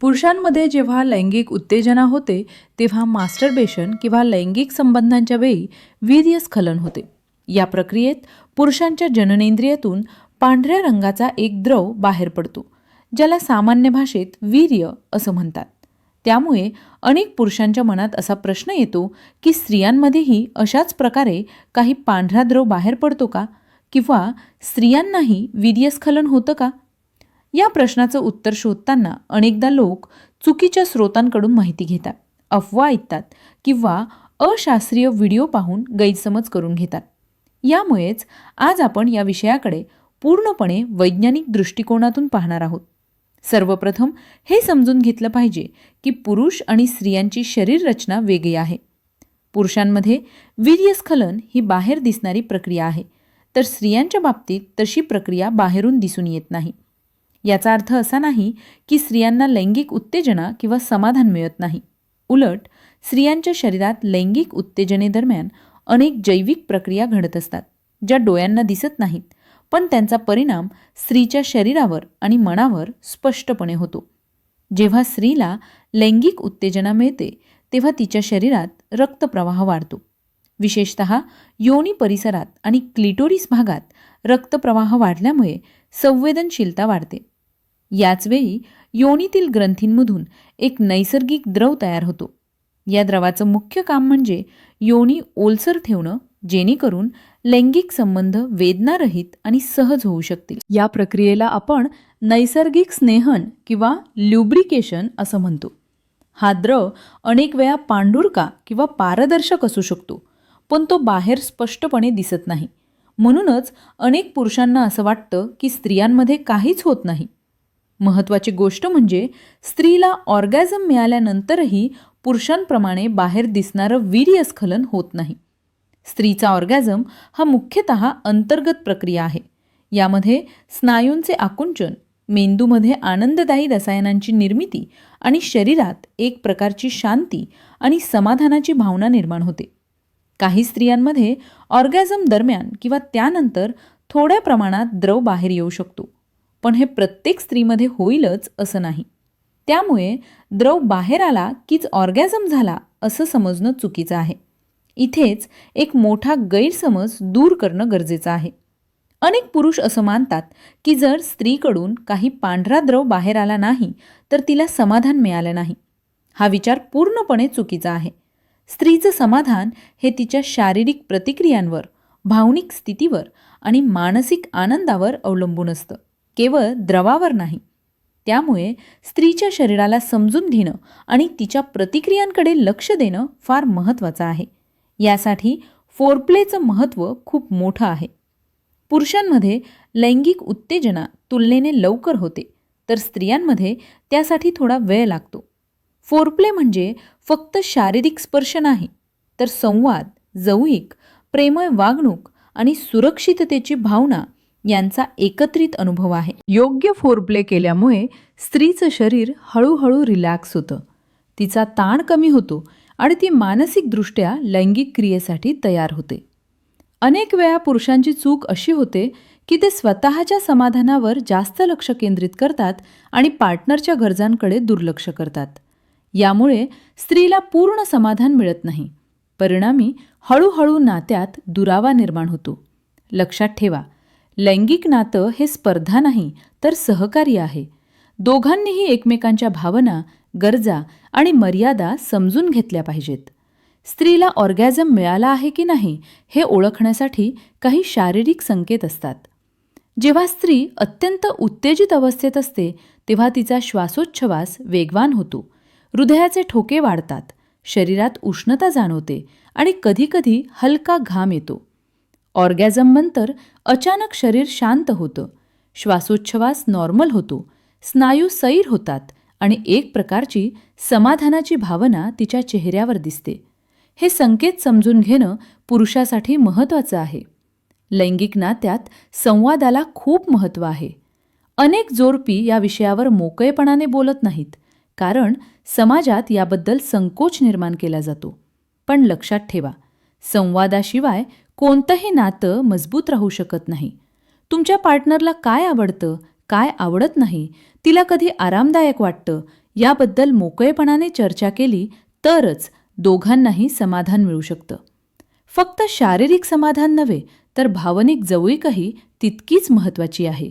पुरुषांमध्ये जेव्हा लैंगिक उत्तेजना होते तेव्हा मास्टरबेशन किंवा लैंगिक संबंधांच्या वेळी वीर्यस्खलन होते. या प्रक्रियेत पुरुषांच्या जननेंद्रियातून पांढऱ्या रंगाचा एक द्रव बाहेर पडतो ज्याला सामान्य भाषेत वीर्य असं म्हणतात. त्यामुळे अनेक पुरुषांच्या मनात असा प्रश्न येतो की स्त्रियांमध्येही अशाच प्रकारे काही पांढरा द्रव बाहेर पडतो का? किंवा स्त्रियांनाही वीर्यस्खलन होतं का? या प्रश्नाचं उत्तर शोधताना अनेकदा लोक चुकीच्या स्रोतांकडून माहिती घेतात अफवा ऐकतात किंवा अशास्त्रीय व्हिडिओ पाहून गैरसमज करून घेतात. यामुळेच आज आपण या विषयाकडे पूर्णपणे वैज्ञानिक दृष्टिकोनातून पाहणार आहोत. सर्वप्रथम हे समजून घेतलं पाहिजे की पुरुष आणि स्त्रियांची शरीररचना वेगळी आहे. पुरुषांमध्ये वीर्यस्खलन ही बाहेर दिसणारी प्रक्रिया आहे तर स्त्रियांच्या बाबतीत तशी प्रक्रिया बाहेरून दिसून येत नाही. याचा अर्थ असा नाही की स्त्रियांना लैंगिक उत्तेजना किंवा समाधान मिळत नाही. उलट स्त्रियांच्या शरीरात लैंगिक उत्तेजनेदरम्यान अनेक जैविक प्रक्रिया घडत असतात ज्या डोळ्यांना दिसत नाहीत पण त्यांचा परिणाम स्त्रीच्या शरीरावर आणि मनावर स्पष्टपणे होतो. जेव्हा स्त्रीला लैंगिक उत्तेजना मिळते तेव्हा तिच्या शरीरात रक्तप्रवाह वाढतो. विशेषत योनी परिसरात आणि क्लिटोरिस भागात रक्तप्रवाह वाढल्यामुळे संवेदनशीलता वाढते. याचवेळी योनीतील ग्रंथींमधून एक नैसर्गिक द्रव तयार होतो. या द्रवाचं मुख्य काम म्हणजे योनी ओलसर ठेवणं जेणेकरून लैंगिक संबंध वेदनारहित आणि सहज होऊ शकतील. या प्रक्रियेला आपण नैसर्गिक स्नेहन किंवा ल्युब्रिकेशन असं म्हणतो. हा द्रव अनेक वेळा पांढुरका किंवा पारदर्शक असू शकतो. पण तो बाहेर स्पष्टपणे दिसत नाही. म्हणूनच अनेक पुरुषांना असं वाटतं की स्त्रियांमध्ये काहीच होत नाही. महत्त्वाची गोष्ट म्हणजे स्त्रीला ऑर्गॅझम मिळाल्यानंतरही पुरुषांप्रमाणे बाहेर दिसणारं वीर्यस्खलन होत नाही. स्त्रीचा ऑर्गॅझम हा मुख्यतः अंतर्गत प्रक्रिया आहे. यामध्ये स्नायूंचे आकुंचन मेंदूमध्ये आनंददायी रसायनांची निर्मिती आणि शरीरात एक प्रकारची शांती आणि समाधानाची भावना निर्माण होते. काही स्त्रियांमध्ये ऑर्गॅझम दरम्यान किंवा त्यानंतर थोड्या प्रमाणात द्रव बाहेर येऊ शकतो. पण हे प्रत्येक स्त्रीमध्ये होईलच असं नाही. त्यामुळे द्रव बाहेर आला कीच ऑर्गॅझम झाला असं समजणं चुकीचं आहे. इथेच एक मोठा गैरसमज दूर करणं गरजेचं आहे. अनेक पुरुष असं मानतात की जर स्त्रीकडून काही पांढरा द्रव बाहेर आला नाही तर तिला समाधान मिळालं नाही. हा विचार पूर्णपणे चुकीचा आहे. स्त्रीचं समाधान हे तिच्या शारीरिक प्रतिक्रियांवर भावनिक स्थितीवर आणि मानसिक आनंदावर अवलंबून असतं. केवळ द्रवावर नाही. त्यामुळे स्त्रीच्या शरीराला समजून घेणं आणि तिच्या प्रतिक्रियांकडे लक्ष देणं फार महत्त्वाचं आहे. यासाठी फोरप्लेचं महत्त्व खूप मोठं आहे. पुरुषांमध्ये लैंगिक उत्तेजना तुलनेने लवकर होते तर स्त्रियांमध्ये त्यासाठी थोडा वेळ लागतो. फोरप्ले म्हणजे फक्त शारीरिक स्पर्श नाही तर संवाद जवळीक प्रेमळ वागणूक आणि सुरक्षिततेची भावना यांचा एकत्रित अनुभव आहे. योग्य फोरप्ले केल्यामुळे स्त्रीचं शरीर हळूहळू रिलॅक्स होतं. तिचा ताण कमी होतो आणि ती मानसिकदृष्ट्या लैंगिक क्रियेसाठी तयार होते. अनेक वेळा पुरुषांची चूक अशी होते की ते स्वतःच्या समाधानावर जास्त लक्ष केंद्रित करतात आणि पार्टनरच्या गरजांकडे दुर्लक्ष करतात. यामुळे स्त्रीला पूर्ण समाधान मिळत नाही. परिणामी हळूहळू नात्यात दुरावा निर्माण होतो. लक्षात ठेवा लैंगिक नातं हे स्पर्धा नाही तर सहकार्य आहे. दोघांनीही एकमेकांच्या भावना गरजा आणि मर्यादा समजून घेतल्या पाहिजेत. स्त्रीला ऑर्गॅझम मिळाला आहे की नाही हे ओळखण्यासाठी काही शारीरिक संकेत असतात. जेव्हा स्त्री अत्यंत उत्तेजित अवस्थेत असते तेव्हा तिचा श्वासोच्छवास वेगवान होतो. हृदयाचे ठोके वाढतात. शरीरात उष्णता जाणवते आणि कधीकधी हलका घाम येतो. ऑर्गॅझमनंतर अचानक शरीर शांत होतं. श्वासोच्छवास नॉर्मल होतो. स्नायू सैर होतात आणि एक प्रकारची समाधानाची भावना तिच्या चेहऱ्यावर दिसते. हे संकेत समजून घेणं पुरुषासाठी महत्त्वाचं आहे. लैंगिक नात्यात संवादाला खूप महत्त्व आहे. अनेक जोडपी या विषयावर मोकळेपणाने बोलत नाहीत. कारण समाजात याबद्दल संकोच निर्माण केला जातो. पण लक्षात ठेवा संवादाशिवाय कोणतंही नातं मजबूत राहू शकत नाही. तुमच्या पार्टनरला काय आवडतं काय आवडत नाही तिला कधी आरामदायक वाटतं याबद्दल मोकळेपणाने चर्चा केली तरच दोघांनाही समाधान मिळू शकतं. फक्त शारीरिक समाधान नव्हे तर भावनिक जवळीकही तितकीच महत्त्वाची आहे.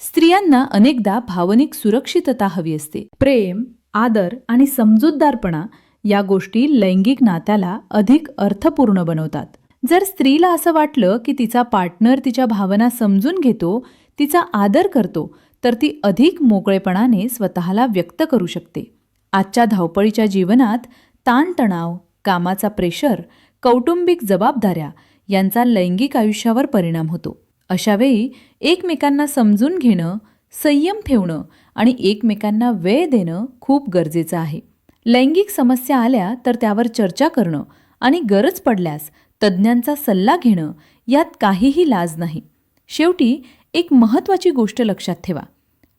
स्त्रियांना अनेकदा भावनिक सुरक्षितता हवी असते. प्रेम आदर आणि समजूतदारपणा या गोष्टी लैंगिक नात्याला अधिक अर्थपूर्ण बनवतात. जर स्त्रीला असं वाटलं की तिचा पार्टनर तिच्या भावना समजून घेतो तिचा आदर करतो तर ती अधिक मोकळेपणाने स्वतःला व्यक्त करू शकते. आजच्या धावपळीच्या जीवनात ताणतणाव कामाचा प्रेशर कौटुंबिक जबाबदाऱ्या यांचा लैंगिक आयुष्यावर परिणाम होतो. अशावेळी एकमेकांना समजून घेणं संयम ठेवणं आणि एकमेकांना वेळ देणं खूप गरजेचं आहे. लैंगिक समस्या आल्या तर त्यावर चर्चा करणं आणि गरज पडल्यास तज्ज्ञांचा सल्ला घेणं यात काहीही लाज नाही. शेवटी एक महत्त्वाची गोष्ट लक्षात ठेवा.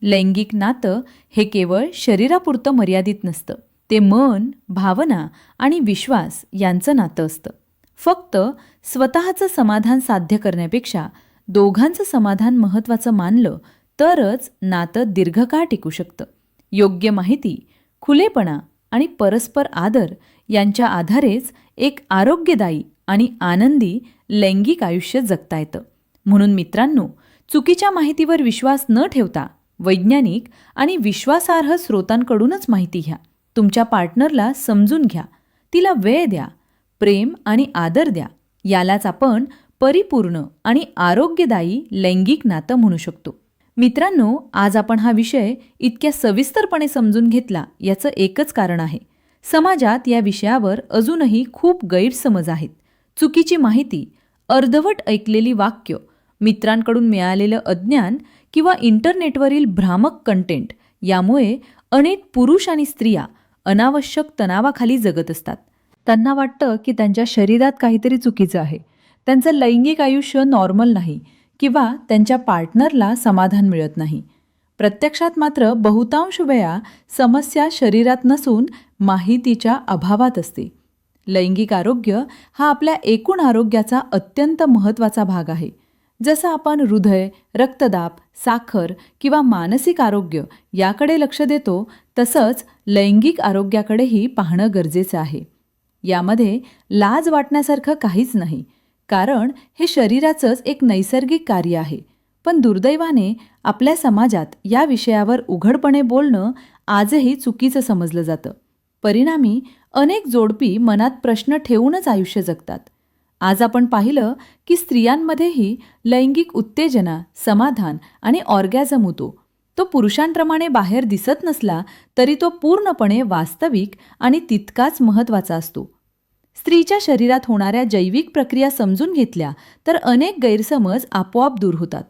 लैंगिक नातं हे केवळ शरीरापुरतं मर्यादित नसतं. ते मन भावना आणि विश्वास यांचं नातं असतं. फक्त स्वतःचं समाधान साध्य करण्यापेक्षा दोघांचं समाधान महत्त्वाचं मानलं तरच नातं दीर्घकाळ टिकू शकतं. योग्य माहिती खुलेपणा आणि परस्पर आदर यांच्या आधारेच एक आरोग्यदायी आणि आनंदी लैंगिक आयुष्य जगता येतं. म्हणून मित्रांनो चुकीच्या माहितीवर विश्वास न ठेवता वैज्ञानिक आणि विश्वासार्ह स्रोतांकडूनच माहिती घ्या. तुमच्या पार्टनरला समजून घ्या. तिला वेळ द्या. प्रेम आणि आदर द्या. यालाच आपण परिपूर्ण आणि आरोग्यदायी लैंगिक नातं म्हणू शकतो. मित्रांनो आज आपण हा विषय इतक्या सविस्तरपणे समजून घेतला याचं एकच कारण आहे. समाजात या विषयावर अजूनही खूप गैरसमज आहेत. चुकीची माहिती अर्धवट ऐकलेली वाक्य मित्रांकडून मिळालेलं अज्ञान किंवा इंटरनेटवरील भ्रामक कंटेंट यामुळे अनेक पुरुष आणि स्त्रिया अनावश्यक तणावाखाली जगत असतात. त्यांना वाटतं की त्यांच्या शरीरात काहीतरी चुकीचं आहे. त्यांचं लैंगिक आयुष्य नॉर्मल नाही. किंवा त्यांच्या पार्टनरला समाधान मिळत नाही. प्रत्यक्षात मात्र बहुतांश वेळा समस्या शरीरात नसून माहितीच्या अभावात असते. लैंगिक आरोग्य हा आपल्या एकूण आरोग्याचा अत्यंत महत्त्वाचा भाग आहे. जसं आपण हृदय रक्तदाब साखर किंवा मानसिक आरोग्य याकडे लक्ष देतो तसंच लैंगिक आरोग्याकडेही पाहणं गरजेचं आहे. यामध्ये लाज वाटण्यासारखं काहीच नाही. कारण हे शरीराचंच एक नैसर्गिक कार्य आहे. पण दुर्दैवाने आपल्या समाजात या विषयावर उघडपणे बोलणं आजही चुकीचं समजलं जातं. परिणामी अनेक जोडपी मनात प्रश्न ठेवूनच आयुष्य जगतात. आज आपण पाहिलं की स्त्रियांमध्येही लैंगिक उत्तेजना समाधान आणि ऑर्गॅझम होतो. तो पुरुषांप्रमाणे बाहेर दिसत नसला तरी तो पूर्णपणे वास्तविक आणि तितकाच महत्त्वाचा असतो. स्त्रीच्या शरीरात होणाऱ्या जैविक प्रक्रिया समजून घेतल्या तर अनेक गैरसमज आपोआप दूर होतात.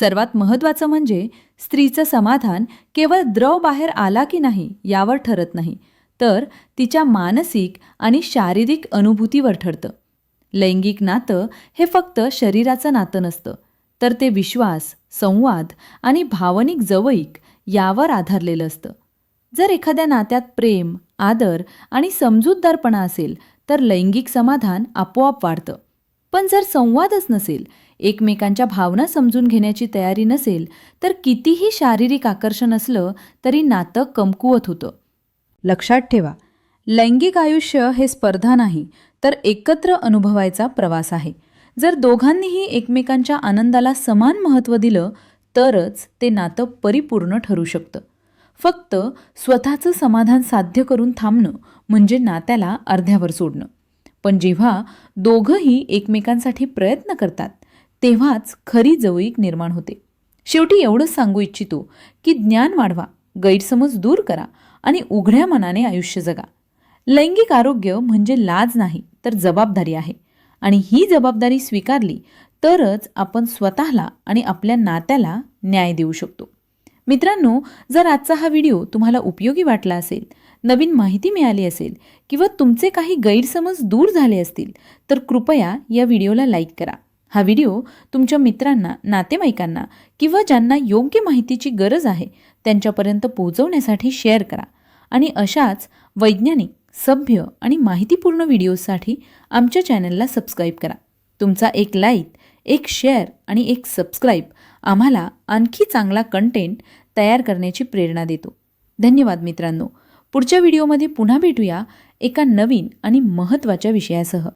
सर्वात महत्त्वाचं म्हणजे स्त्रीचं समाधान केवळ द्रव बाहेर आला की नाही यावर ठरत नाही तर तिच्या मानसिक आणि शारीरिक अनुभूतीवर ठरतं. लैंगिक नातं हे फक्त शरीराचं नातं नसतं तर ते विश्वास संवाद आणि भावनिक जवळीक यावर आधारलेलं असतं. जर एखाद्या नात्यात प्रेम आदर आणि समजूतदारपणा असेल तर लैंगिक समाधान आपोआप वाढतं. पण जर संवादच नसेल एकमेकांच्या भावना समजून घेण्याची तयारी नसेल तर कितीही शारीरिक आकर्षण असलं तरी नातं कमकुवत होतं. लक्षात ठेवा लैंगिक आयुष्य हे स्पर्धा नाही तर एकत्र अनुभवायचा प्रवास आहे. जर दोघांनीही एकमेकांच्या आनंदाला समान महत्त्व दिलं तरच ते नातं परिपूर्ण ठरू शकतं. फक्त स्वतःचं समाधान साध्य करून थांबणं म्हणजे नात्याला अर्ध्यावर सोडणं. पण जेव्हा दोघंही एकमेकांसाठी प्रयत्न करतात तेव्हाच खरी जवळीक निर्माण होते. शेवटी एवढंच सांगू इच्छितो की ज्ञान वाढवा गैरसमज दूर करा आणि उघड्या मनाने आयुष्य जगा. लैंगिक आरोग्य म्हणजे लाज नाही तर जबाबदारी आहे. आणि ही जबाबदारी स्वीकारली तरच आपण स्वतःला आणि आपल्या नात्याला न्याय देऊ शकतो. मित्रांनो जर आजचा हा व्हिडिओ तुम्हाला उपयोगी वाटला असेल नवीन माहिती मिळाली असेल किंवा तुमचे काही गैरसमज दूर झाले असतील तर कृपया या व्हिडिओला लाईक करा. हा व्हिडिओ तुमच्या मित्रांना नातेवाईकांना किंवा ज्यांना योग्य माहितीची गरज आहे त्यांच्यापर्यंत पोहोचवण्यासाठी शेअर करा. आणि अशाच वैज्ञानिक सभ्य आणि माहितीपूर्ण व्हिडिओसाठी आमच्या चॅनलला सबस्क्राईब करा. तुमचा एक लाईक एक शेअर आणि एक सबस्क्राईब आम्हाला आणखी चांगला कंटेंट तयार करण्याची प्रेरणा देतो. धन्यवाद मित्रांनो. पुढच्या व्हिडिओमध्ये पुन्हा भेटूया एका नवीन आणि महत्त्वाच्या विषयासह.